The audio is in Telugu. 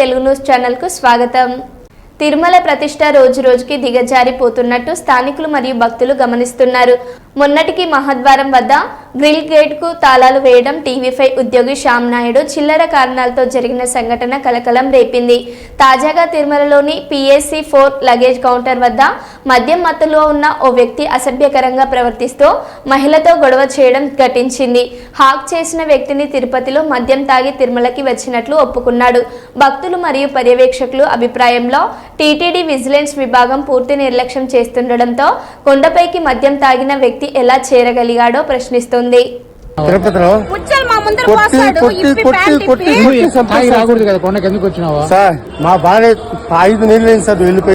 తెలుగు న్యూస్ ఛానల్కు స్వాగతం. తిరుమల ప్రతిష్ట రోజు రోజుకి దిగజారిపోతున్నట్టు స్థానికులు మరియు భక్తులు గమనిస్తున్నారు. మొన్నటికి మహద్వారం వద్ద గ్రిల్ గేట్కు తాళాలు వేయడం టీవీపై ఉద్యోగి శ్యామ్ నాయుడు చిల్లర కారణాలతో జరిగిన సంఘటన కలకలం రేపింది. తాజాగా తిరుమలలోని పిఎస్సి ఫోర్ లగేజ్ కౌంటర్ వద్ద మద్యం మత్తులో ఉన్న ఓ వ్యక్తి అసభ్యకరంగా ప్రవర్తిస్తూ మహిళతో గొడవ చేయడం ఘటించింది. హాక్ చేసిన వ్యక్తిని తిరుపతిలో మద్యం తాగి తిరుమలకి వచ్చినట్లు ఒప్పుకున్నాడు. భక్తులు మరియు పర్యవేక్షకులు అభిప్రాయంలో టీటీడీ విజిలెన్స్ విభాగం పూర్తి నిర్లక్ష్యం చేస్తుండటంతో కొండపైకి మద్యం తాగిన వ్యక్తి ఎలా చేరగలిగాడో ప్రశ్నిస్తోంది. తిరుపతిలో కొట్టి కొట్టి కొట్టి కొట్టి సార్ మా భార్య ఐదు సార్ వెళ్ళిపోయి